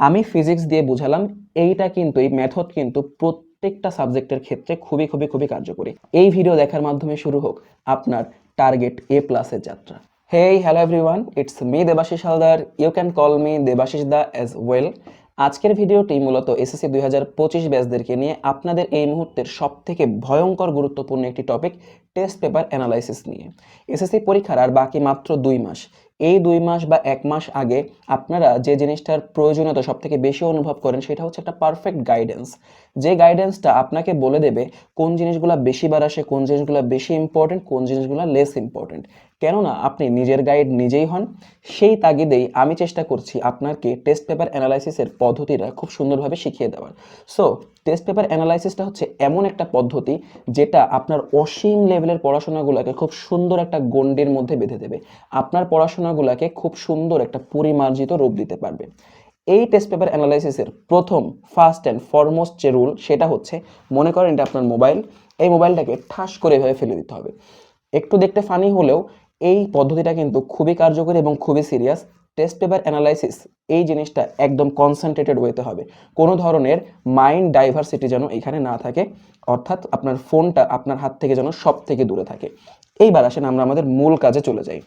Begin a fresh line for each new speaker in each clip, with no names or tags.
আমি ফিজিক্স দিয়ে বুঝালাম এইটা কিন্তু, এই মেথড কিন্তু প্রত্যেকটা সাবজেক্টের ক্ষেত্রে খুবই খুবই খুবই কার্যকরী। এই ভিডিও দেখার মাধ্যমে শুরু হোক আপনার টার্গেট এ প্লাসের যাত্রা। Hey hello everyone it's me Debashis Haldar you can call me Debashis da as well আজকের ভিডিওটি মূলত এসএসসি দুই হাজার পঁচিশ ব্যাচদেরকে নিয়ে আপনাদের এই মুহূর্তের সব থেকে ভয়ঙ্কর গুরুত্বপূর্ণ একটি টপিক টেস্ট পেপার অ্যানালাইসিস নিয়ে। এসএসসি পরীক্ষার আর বাকি মাত্র দুই মাস। এই দুই মাস বা এক মাস আগে আপনারা যে জিনিসটার প্রয়োজনীয়তা সবথেকে বেশি অনুভব করেন সেটা হচ্ছে একটা পারফেক্ট গাইডেন্স যে গাইডেন্সটা আপনাকে বলে দেবে কোন জিনিসগুলো বেশি বার আসে, কোন জিনিসগুলো বেশি ইম্পর্টেন্ট কোন জিনিসগুলো লেস ইম্পর্টেন্ট কেননা আপনি নিজের গাইড নিজেই হন, সেই তাগিদেই আমি চেষ্টা করছি আপনাকে টেস্ট পেপার অ্যানালাইসিসের পদ্ধতিটা খুব সুন্দরভাবে শিখিয়ে দেওয়ার। সো টেস্ট পেপার অ্যানালাইসিসটা হচ্ছে এমন একটা পদ্ধতি যেটা আপনার অসীম লেভেলের পড়াশোনাগুলোকে খুব সুন্দর একটা গণ্ডির মধ্যে বেঁধে দেবে। আপনার পড়াশোনাগুলোকে খুব সুন্দর একটা পরিমার্জিত রূপ দিতে পারবে। এই টেস্ট পেপার অ্যানালাইসিসের প্রথম ফার্স্ট অ্যান্ড ফরমোস্ট যে রুল সেটা হচ্ছে, মনে করেন এটা আপনার মোবাইল এই মোবাইলটাকে ঠাস করে এভাবে ফেলে দিতে হবে। একটু দেখতে ফানি হলেও এই পদ্ধতিটা কিন্তু খুবই কার্যকরী এবং খুবই সিরিয়াস টেস্ট পেপার অ্যানালাইসিস এই জিনিসটা একদম কনসেন্ট্রেটেড ওয়েতে হবে। কোনো ধরনের মাইন্ড ডাইভার্সিটি যেন এখানে না থাকে, অর্থাৎ আপনার ফোনটা আপনার হাত থেকে যেন সব থেকে দূরে থাকে। এইবার আসেন আমরা আমাদের মূল কাজে চলে যাই।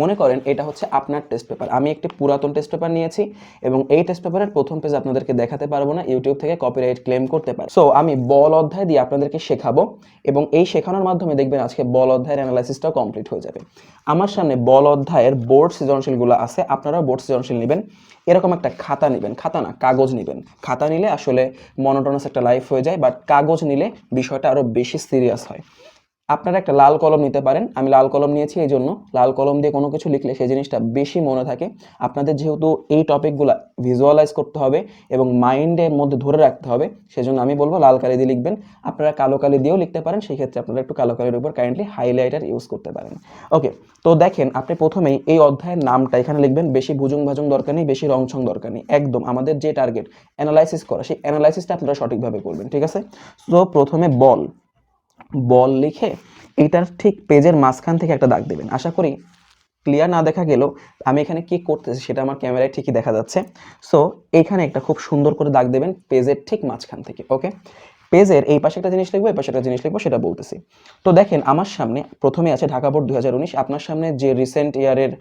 মনে করেন এটা হচ্ছে আপনার টেস্ট পেপার আমি একটি পুরাতন টেস্ট পেপার নিয়েছি এবং এই টেস্ট পেপারের প্রথম পেজ আপনাদেরকে দেখাতে পারব না ইউটিউব থেকে কপিরাইট ক্লেম করতে পারে সো আমি বল অধ্যায় দিয়ে আপনাদেরকে শেখাবো এবং এই শেখানোর মাধ্যমে দেখবেন আজকে বল অধ্যায়ের অ্যানালাইসিসটাও কমপ্লিট হয়ে যাবে। আমার সামনে বল অধ্যায়ের বোর্ড সৃজনশীলগুলো আছে, আপনারাও বোর্ড সৃজনশীল নেবেন। এরকম একটা খাতা নেবেন, খাতা না, কাগজ নেবেন। খাতা নিলে আসলে মনোটনাস একটা লাইফ হয়ে যায় বাট কাগজ নিলে বিষয়টা আরও বেশি সিরিয়াস হয়। আপনারা একটা লাল কলম নিতে পারেন। আমি লাল কলম নিয়েছি এই জন্য লাল কলম দিয়ে কোনো কিছু লিখলে সেই জিনিসটা বেশি মনে থাকে। আপনাদের যেহেতু এই টপিকগুলো ভিজুয়ালাইজ করতে হবে এবং মাইন্ডের মধ্যে ধরে রাখতে হবে, সেজন্য আমি বলব লাল কালি দিয়ে লিখবেন। আপনারা কালো কালি দিয়েও লিখতে পারেন সেই ক্ষেত্রে আপনারা একটু কালো কালির উপর কাইন্ডলি হাইলাইটার ইউজ করতে পারেন। ওকে তো দেখেন আপনি প্রথমেই এই অধ্যায়ের নামটা এখানে লিখবেন, বেশি ভুজুং ভাজুং দরকার নেই, বেশি রংছং দরকার নেই। একদম আমাদের যে টার্গেট অ্যানালাইসিস করা, সেই অ্যানালাইসিসটা আপনারা সঠিকভাবে করবেন, ঠিক আছে? তো প্রথমে বল। বল লিখে এটার ঠিক পেজের মাঝখান থেকে একটা দাগ দেবেন। আশা করি ক্লিয়ার না দেখা গেল আমি এখানে কি করতেছি সেটা আমার ক্যামেরায় ঠিকই দেখা যাচ্ছে। সো এখানে একটা খুব সুন্দর করে দাগ দেবেন পেজের ঠিক মাঝখান থেকে ওকে পেজের এই পাশে একটা জিনিস লিখব, এই পাশে একটা জিনিস লিখব, সেটা বলতেছি। তো দেখেন, আমার সামনে প্রথমে আছে ঢাকা বোর্ড দু হাজার উনিশ, আপনার সামনে যে রিসেন্ট ইয়ারের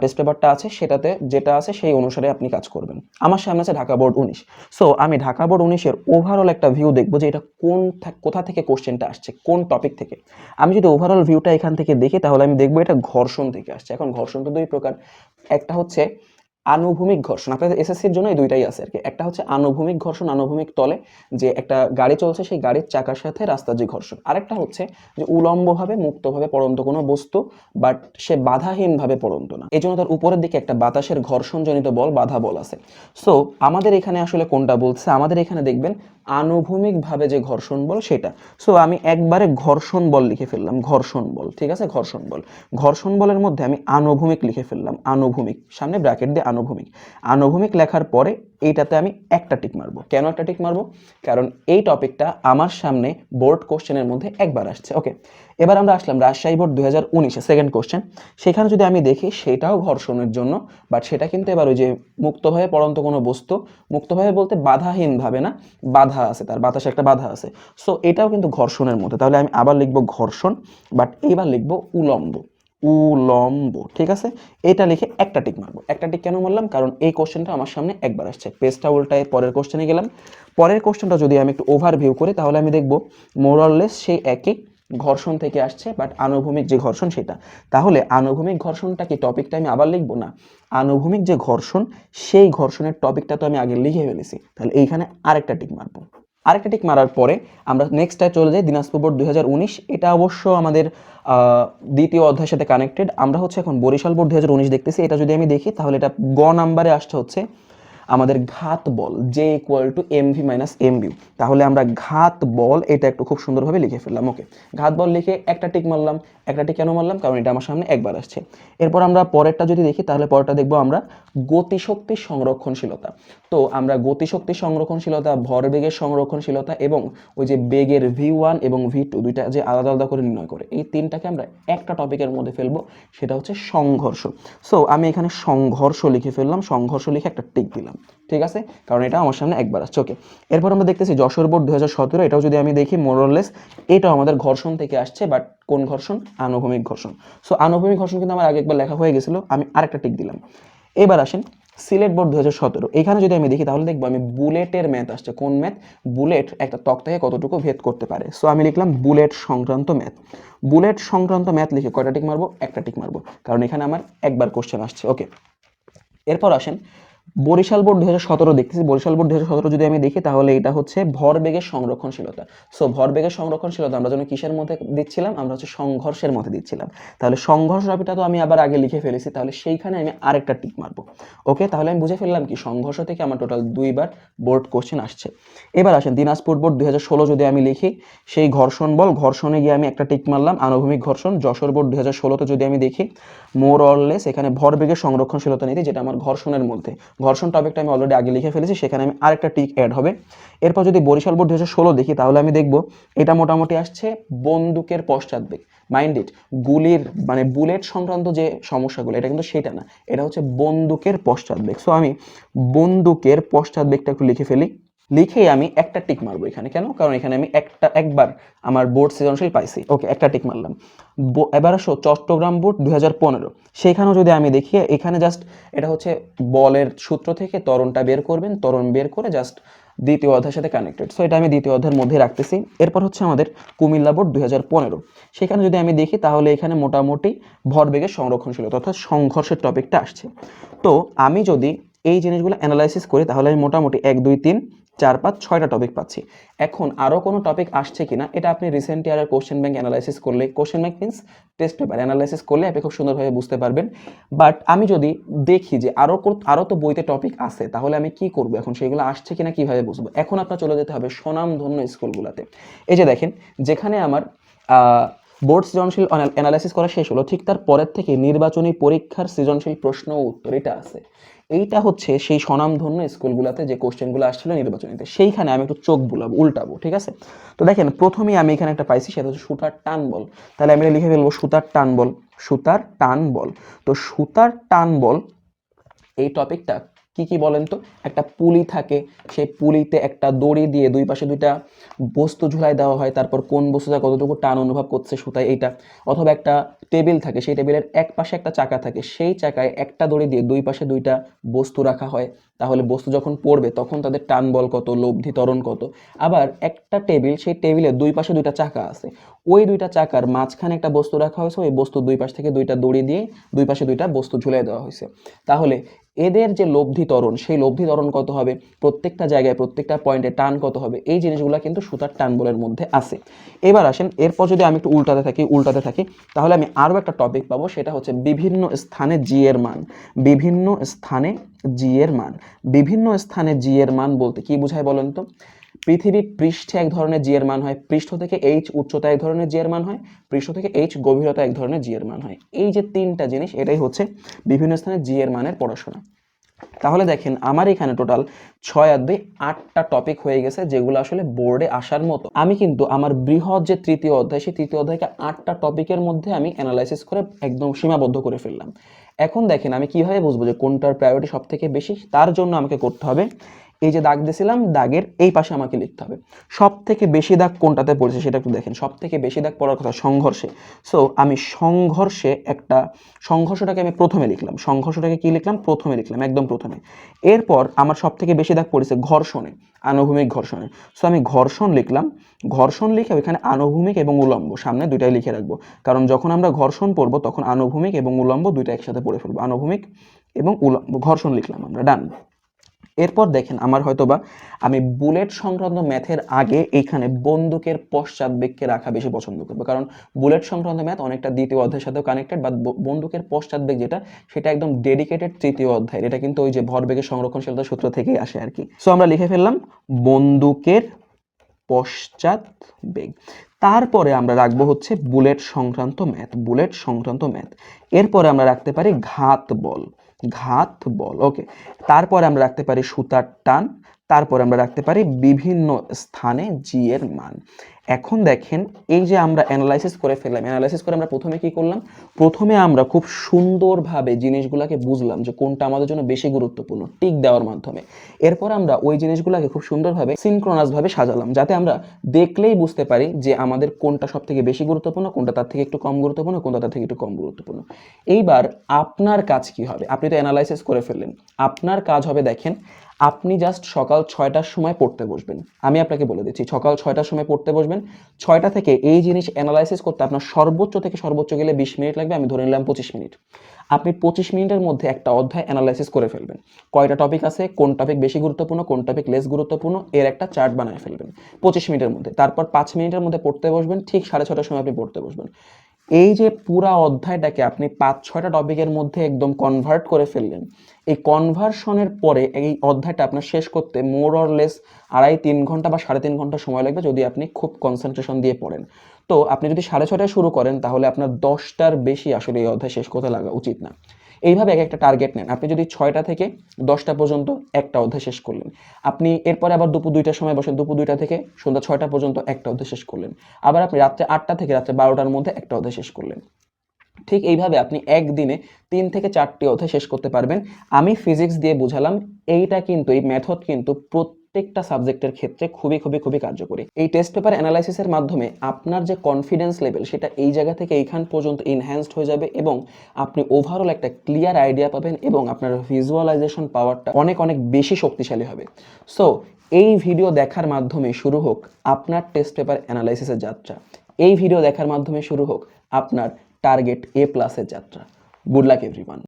টেস্ট পেপারটা আছে, সেটাতে যেটা আছে, সেই অনুসারে আপনি কাজ করবেন। আমার সামনে আছে ঢাকা বোর্ড উনিশ। সো আমি ঢাকা বোর্ড উনিশের ওভারঅল একটা ভিউ দেখব যে এটা কোন কোথা থেকে কোশ্চেনটা আসছে, কোন টপিক থেকে। আমি যদি ওভারঅল ভিউটা এখান থেকে দেখি, তাহলে আমি দেখব এটা ঘর্ষণ থেকে আসছে। এখন ঘর্ষণ তো দুই প্রকার। একটা হচ্ছে আনুভূমিক ঘর্ষণ, আপনাদের এসএসসির জন্য এই দুইটাই আছে আর কি একটা হচ্ছে আনুভূমিক ঘর্ষণ, আনুভূমিক তলে যে একটা গাড়ি চলছে, সেই গাড়ির চাকার সাথে রাস্তার যে ঘর্ষণ। আরেকটা হচ্ছে যে উলম্বভাবে, মুক্তভাবে পড়ন্ত কোনো বস্তু, বাট সে বাধাহীনভাবে পড়ন্ত না। এই জন্য তার উপরের দিকে একটা বাতাসের ঘর্ষণজনিত বল, বাধা বল আছে। সো আমাদের এখানে আসলে কোনটা বলছে? আমাদের এখানে দেখবেন আনুভূমিকভাবে যে ঘর্ষণ বল সেটা। সো আমি একবারে ঘর্ষণ বল লিখে ফেললাম, ঘর্ষণ বল, ঠিক আছে? ঘর্ষণ বল। ঘর্ষণ বলের মধ্যে আমি আনুভূমিক লিখে ফেললাম, আনুভূমিক, সামনে ব্র্যাকেট দিয়ে আনুভূমিক। আনুভূমিক লেখার পরে এইটাতে আমি একটা টিক মারবো। কেন একটা টিক মারবো? কারণ এই টপিকটা আমার সামনে বোর্ড কোশ্চেনের মধ্যে একবার আসছে ওকে এবার আমরা আসলাম রাজশাহী বোর্ড দু হাজার উনিশে সেকেন্ড কোশ্চেন সেখানে যদি আমি দেখি সেটাও ঘর্ষণের জন্য বাট সেটা কিন্তু এবার ওই যে মুক্তভাবে পড়ন্ত কোনো বস্তু মুক্তভাবে বলতে বাধাহীনভাবে না, বাধা আছে তার, বাতাসে একটা বাধা আছে। সো এটাও কিন্তু ঘর্ষণের মধ্যে। তাহলে আমি আবার লিখব ঘর্ষণ বাট এইবার লিখব উলম্ব। উলম্ব, ঠিক আছে? এটা লিখে একটা টিক মারবো। একটা টিক কেন মারলাম? কারণ এই কোশ্চেনটা আমার সামনে একবার আসছে। পেজটা উল্টায় পরের কোশ্চেনে গেলাম। পরের কোশ্চেনটা যদি আমি একটু ওভারভিউ করি, তাহলে আমি দেখব মোরাললেস সেই একই ঘর্ষণ থেকে আসছে বাট আনুভূমিক যে ঘর্ষণ সেটা। তাহলে আনুভূমিক ঘর্ষণটা কি টপিকটা আমি আবার লিখব? না, আনুভূমিক যে ঘর্ষণ, সেই ঘর্ষণের টপিকটা তো আমি আগে লিখে ফেলেছি। তাহলে এইখানে আরেকটা টিক মারবো। আরেকটা টিক মারার পরে আমরা নেক্সটটা চলে যাই দিনাজপুর বোর্ড দু হাজার উনিশ। এটা অবশ্য আমাদের দ্বিতীয় অধ্যায়ের সাথে কানেক্টেড আমরা হচ্ছে এখন বরিশাল বোর্ড দু হাজার উনিশ দেখতেছি। এটা যদি আমি দেখি, তাহলে এটা গ নাম্বারে আসছে হচ্ছে আমাদের ঘাত বল J equal to M V minus M U তাহলে আমরা ঘাত বল এটা একটু খুব সুন্দরভাবে লিখে ফেললাম ওকে ঘাত বল লিখে একটা টিক মারলাম, একটা টিক কেন মারলাম? কারণ এটা আমার সামনে একবার আসছে। এরপর আমরা পরেরটা যদি দেখি, তাহলে পরেরটা দেখব আমরা গতিশক্তি সংরক্ষণশীলতা। তো আমরা গতিশক্তি সংরক্ষণশীলতা, ভরবেগের সংরক্ষণশীলতা এবং ওই যে বেগের ভি ওয়ান এবং ভি টু দুইটা যে আলাদা আলাদা করে নির্ণয় করে, এই তিনটাকে আমরা একটা টপিকের মধ্যে ফেলব, সেটা হচ্ছে সংঘর্ষ। সো আমি এখানে সংঘর্ষ লিখে ফেললাম, সংঘর্ষ লিখে একটা টিক দিলাম। ঠিক আছে? কারণ এটা আমার সামনে একবার আসছে ওকে এরপর আমরা দেখতেছি যশোর বোর্ড দু হাজার সতেরো, এটাও যদি আমি দেখি মোরলেস এটাও আমাদের ঘর্ষণ থেকে আসছে বাট কোন ঘর্ষণ? আনুভূমিক ঘর্ষণ. সো আনুভূমিক ঘর্ষণ কিন্তু আমার আগে একবার লেখা হয়ে গেছিল, আমি আরেকটা টিক দিলাম। এবার আসেন, সিলেট বোর্ড দু হাজার সতেরো। এখানে যদি আমি দেখি, তাহলে দেখব আমি বুলেটের ম্যাথ আসছে। কোন ম্যাথ? বুলেট একটা তক্তাকে কতটুকু ভেদ করতে পারে? সো আমি লিখলাম বুলেট সংক্রান্ত ম্যাথ। বুলেট সংক্রান্ত ম্যাথ লিখে কয়টা টিক মারবো? একটা টিক মারবো। কারণ এখানে আমার একবার কোশ্চেন আসছে ওকে এরপর আসেন বরিশাল বোর্ড দু সতেরো দেখতেছি। বরিশাল বোর্ড দু সতেরো যদি আমি দেখি, তাহলে এটা হচ্ছে ভরবেগের সংরক্ষণশীলতা। সো ভরবেগের সংরক্ষণশীলতা আমরা যেন কিসের মধ্যে দিচ্ছিলাম? আমরা হচ্ছে সংঘর্ষের মধ্যে দিচ্ছিলাম। তাহলে সংঘর্ষ টপিকটা তো আমি আবার আগে লিখে ফেলেছি, তাহলে সেইখানে আমি আরেকটা টিক মারবো। ওকে তাহলে আমি বুঝে ফেললাম কি সংঘর্ষ থেকে আমার টোটাল দুইবার বোর্ড কোশ্চেন আসছে। এবার আসেন, দিনাজপুর বোর্ড হাজার ষোলো যদি আমি লিখি, সেই ঘর্ষণ বল, ঘর্ষণে গিয়ে আমি একটা টিক মারলাম, আনুভূমিক ঘর্ষণ। যশোর বোর্ড দুই হাজার ষোলোতে যদি আমি দেখি মোর অরলেস এখানে ভরবেগের সংরক্ষণশীলতা নীতি, যেটা আমার ঘর্ষণের মধ্যে। ঘর্ষণ টপিকটা আমি অলরেডি আগে লিখে ফেলেছি, সেখানে আমি আরেকটা টিক অ্যাড হবে। এরপর যদি বরিশাল বোর্ড দু হাজার ষোলো দেখি, তাহলে আমি দেখব, এটা মোটামুটি আসছে বন্দুকের পশ্চাৎবেগ মাইন্ড ইট গুলির মানে বুলেট সংক্রান্ত যে সমস্যাগুলো, এটা কিন্তু সেটা না, এটা হচ্ছে বন্দুকের পশ্চাৎ পশ্চাৎবেগ সো আমি বন্দুকের পশ্চাৎ পশ্চাৎবেগটা একটু লিখে ফেলি। লিখেই আমি একটা টিক মারবো এখানে, কেন? কারণ এখানে আমি একটা, একবার আমার বোর্ড সৃজনশীল পাইছি। ওকে, একটা টিক মারলাম। এবার আসো, চট্টগ্রাম বোর্ড দুই হাজার পনেরো। সেখানেও যদি আমি দেখি, এখানে জাস্ট এটা হচ্ছে বলের সূত্র থেকে তরণটা বের করবেন, তরণ বের করে জাস্ট দ্বিতীয় অধ্যায়ের সাথে কানেক্টেড সো এটা আমি দ্বিতীয় অধ্যায়ের মধ্যে রাখতেছি। এরপর হচ্ছে আমাদের কুমিল্লা বোর্ড দুই হাজার পনেরো। সেখানে যদি আমি দেখি, তাহলে এখানে মোটামুটি ভরবেগের সংরক্ষণশীলতা, অর্থাৎ সংঘর্ষের টপিকটা আসছে। তো, আমি যদি এই জিনিসগুলো অ্যানালাইসিস করি, তাহলে আমি মোটামুটি এক, দুই, তিন চার পাঁচ, ছয়টা টপিক পাচ্ছি। এখন আরও কোনো টপিক আসছে কিনা, এটা আপনি রিসেন্ট ইয়ারের কোশ্চেন ব্যাংক অ্যানালাইসিস করলে question bank means test paper analysis করলে আপনি খুব সুন্দরভাবে বুঝতে পারবেন। বাট আমি যদি দেখি যে আরও আরও তো বইতে টপিক আছে, তাহলে আমি কি করব? এখন সেগুলো আসছে কিনা কীভাবে বুঝব? এখন আপনার চলে যেতে হবে স্বনামধন্য স্কুলগুলোতে। এই যে দেখেন, যেখানে আমার বোর্ড সৃজনশীল অ্যানালাইসিস করা শেষ হলো, ঠিক তার পরের থেকে নির্বাচনী পরীক্ষার সৃজনশীল প্রশ্ন উত্তর এটা আছে। এইটা হচ্ছে সেই স্বনামধন্য স্কুলগুলোতে যে কোশ্চেনগুলো আসছিল নির্বাচনীতে, সেইখানে আমি একটু চোখ বুলাবো, উল্টাবো, ঠিক আছে? তো দেখেন, প্রথমেই আমি এখানে একটা পাইছি, সেটা হচ্ছে সুতার টান বল। তাহলে আমি এটা লিখে ফেলব, সুতার টান বল, সুতার টান বল। তো সুতার টান বল, এই টপিকটা কি কি বলেন তো? একটা পুলি থাকে, সেই পুলিতে একটা দড়ি দিয়ে দুই পাশে দুইটা বস্তু ঝুলাই দেওয়া হয়, তারপর কোন বস্তুটা কতটুকু টান অনুভব করছে সুতায় এইটা। অথবা একটা টেবিল থাকে, সেই টেবিলের এক পাশে একটা চাকা থাকে, সেই চাকায় একটা দড়ি দিয়ে দুই পাশে দুইটা বস্তু রাখা হয়। তাহলে বস্তু যখন পড়বে, তখন তাদের টান বল কত, লব্ধি ত্বরণ কত। আবার একটা টেবিল, সেই টেবিলের দুই পাশে দুইটা চাকা আছে। ওই দুইটা চাকার মাঝখানে একটা বস্তু রাখা হয়েছে, ওই বস্তু দুই পাশ থেকে দুইটা দড়ি দিয়ে দুই পাশে দুইটা বস্তু ঝুলিয়ে দেওয়া হয়েছে। তাহলে এদের যে লব্ধি ত্বরণ, সেই লব্ধি ত্বরণ কত হবে? প্রত্যেকটা জায়গায় প্রত্যেকটা পয়েন্টে টান কত হবে? এই জিনিসগুলো কিন্তু সুতার টান বলের মধ্যে আসে এবার আসেন, এরপর যদি আমি একটু উল্টাতে থাকি উল্টাতে থাকি, তাহলে আমি আরও একটা টপিক পাবো, সেটা হচ্ছে বিভিন্ন স্থানে জি এর মান। বিভিন্ন স্থানে জি এর মান। বিভিন্ন স্থানে জি এর মান বলতে কি বোঝায় বলেন তো? পৃথিবী পৃষ্ঠে এক ধরনের জি এর মান হয়, পৃষ্ঠ থেকে এইচ উচ্চতা এক ধরনের জিয়ের মান হয়, পৃষ্ঠ থেকে এইচ গভীরতা এক ধরনের জিয়ের মান হয়। এই যে তিনটা জিনিস, এটাই হচ্ছে বিভিন্ন স্থানে জিয়ের মানের পড়াশোনা। তাহলে দেখেন, আমার এখানে টোটাল ছয় আর দুই আটটা টপিক হয়ে গেছে, যেগুলো আসলে বোর্ডে আসার মতো। আমি কিন্তু আমার বৃহৎ যে তৃতীয় অধ্যায়, সেই তৃতীয় অধ্যায়কে আটটা টপিকের মধ্যে আমি অ্যানালাইসিস করে একদম সীমাবদ্ধ করে ফেললাম। এখন দেখেন, আমি কীভাবে বুঝব যে কোনটার প্রায়োরিটি সব থেকে বেশি? তার জন্য আমাকে করতে হবে এই যে দাগ দিয়েছিলাম, দাগের এই পাশে আমাকে লিখতে হবে। সব থেকে বেশি দাগ কোনটাতে পড়েছে সেটা একটু দেখেন। সব থেকে বেশি দাগ পড়ার কথা সংঘর্ষে। সো আমি সংঘর্ষে একটা, সংঘর্ষটাকে আমি প্রথমে লিখলাম। সংঘর্ষটাকে কি লিখলাম? প্রথমে লিখলাম, একদম প্রথমে। এরপর আমার সব থেকে বেশি দাগ পড়েছে ঘর্ষণে, আনুভূমিক ঘর্ষণে। সো আমি ঘর্ষণ লিখলাম। ঘর্ষণ লিখে ওইখানে আনুভূমিক এবং উলম্ব, সামনে দুইটাই লিখে রাখব। কারণ যখন আমরা ঘর্ষণ পড়ব, তখন আনুভূমিক এবং উলম্ব দুইটা একসাথে পড়ে ফেলব। আনুভূমিক এবং উলম্ব, ঘর্ষণ লিখলাম আমরা, ডান। এরপর দেখেন আমার হয়তোবা আমি বুলেট সংক্রান্ত ম্যাথের আগে এইখানে বন্দুকের পশ্চাৎবেগকে রাখা বেশি পছন্দ করব। কারণ বুলেট সংক্রান্ত ম্যাথ অনেকটা দ্বিতীয় অধ্যায়ের সাথেও কানেক্টেড বা বন্দুকের পশ্চাৎবেগ যেটা, সেটা একদম ডেডিকেটেড তৃতীয় অধ্যায় এটা কিন্তু ওই যে ভরবেগের সংরক্ষণশীলতা সূত্র থেকেই আসে আর কি। সো আমরা লিখে ফেললাম বন্দুকের পশ্চাৎ বেগ। তারপরে আমরা রাখব হচ্ছে বুলেট সংক্রান্ত ম্যাথ, বুলেট সংক্রান্ত ম্যাথ। এরপরে আমরা রাখতে পারি ঘাত বল। ঘাত বল ওকে তারপরে আমরা রাখতে পারি সুতার টান তারপরে আমরা রাখতে পারি বিভিন্ন স্থানে জি এর মান। এখন দেখেন, এই যে আমরা অ্যানালাইসিস করে ফেললাম অ্যানালাইসিস করে আমরা প্রথমে কি করলাম? প্রথমে আমরা খুব সুন্দরভাবে জিনিসগুলোকে বুঝলাম যে কোনটা আমাদের জন্য বেশি গুরুত্বপূর্ণ, টিক দেওয়ার মাধ্যমে। এরপর আমরা ওই জিনিসগুলোকে খুব সুন্দরভাবে সিনক্রোনাসভাবে সাজালাম, যাতে আমরা দেখলেই বুঝতে পারি যে আমাদের কোনটা সব থেকে বেশি গুরুত্বপূর্ণ, কোনটা তার থেকে একটু কম গুরুত্বপূর্ণ, কোনটা তার থেকে একটু কম গুরুত্বপূর্ণ। এইবার আপনার কাজ কি হবে? আপনি তো অ্যানালাইসিস করে ফেললেন। আপনার কাজ হবে দেখেন আপনি জাস্ট সকাল ছয়টার সময় পড়তে বসবেন। আমি আপনাকে বলে দিচ্ছি, সকাল ছয়টার সময় পড়তে বসবেন। ছয়টা থেকে এই জিনিস অ্যানালাইসিস করতে আপনার সর্বোচ্চ থেকে সর্বোচ্চ গেলে বিশ মিনিট লাগবে, আমি ধরে নিলাম পঁচিশ মিনিট। আপনি পঁচিশ মিনিটের মধ্যে একটা অধ্যায় অ্যানালাইসিস করে ফেলবেন। কয়টা টপিক আছে, কোন টপিক বেশি গুরুত্বপূর্ণ, কোন টপিক লেস গুরুত্বপূর্ণ, এর একটা চার্ট বানায় ফেলবেন। পঁচিশ মিনিটের মধ্যে, তারপর পাঁচ মিনিটের মধ্যে পড়তে বসবেন, ঠিক সাড়ে ছটার সময় আপনি পড়তে বসবেন। এই যে পুরা অধ্যায়টাকে আপনি পাঁচ, ছয়টা টপিকের মধ্যে একদম কনভার্ট করে ফেললেন, এই কনভার্সনের পরে এই অধ্যায়টা আপনার শেষ করতে মোর অর লেস আড়াই, তিন ঘণ্টা বা সাড়ে তিন ঘণ্টা সময় লাগবে যদি আপনি খুব কনসেন্ট্রেশন দিয়ে পড়েন। তো আপনি যদি সাড়ে ছটায় শুরু করেন তাহলে আপনার দশটার বেশি আসলে এই অধ্যায় শেষ করতে লাগা উচিত না। এইভাবে এক একটা টার্গেট নেন। আপনি যদি ছয়টা থেকে দশটা পর্যন্ত একটা অধ্যায় শেষ করলেন, আপনি এরপরে আবার দুপুর দুইটার সময় বসেন, দুপুর দুইটা থেকে সন্ধ্যা ছয়টা পর্যন্ত একটা অধ্যায় শেষ করলেন। আবার আপনি রাত্রে আটটা থেকে রাত্রে বারোটার মধ্যে একটা অধ্যায় শেষ করলেন। ঠিক এইভাবে আপনি একদিনে তিন থেকে চারটি অধ্যায় শেষ করতে পারবেন। আমি ফিজিক্স দিয়ে বুঝালাম, এইটা কিন্তু, এই মেথড কিন্তু প্রত্যেকটা সাবজেক্টের ক্ষেত্রে খুবই খুবই খুবই কার্যকরী। এই টেস্ট পেপার অ্যানালাইসিসের মাধ্যমে আপনার যে কনফিডেন্স লেভেল সেটা এই জায়গা থেকে এইখান পর্যন্ত এনহ্যান্সড হয়ে যাবে এবং আপনি ওভারঅল একটা ক্লিয়ার আইডিয়া পাবেন এবং আপনার ভিজুয়ালাইজেশন পাওয়ারটা অনেক অনেক বেশি শক্তিশালী হবে। সো এই ভিডিও দেখার মাধ্যমে শুরু হোক আপনার টেস্ট পেপার অ্যানালাইসিসের যাত্রা। এই ভিডিও দেখার মাধ্যমে শুরু হোক আপনার টার্গেট এ প্লাসের যাত্রা। Good luck everyone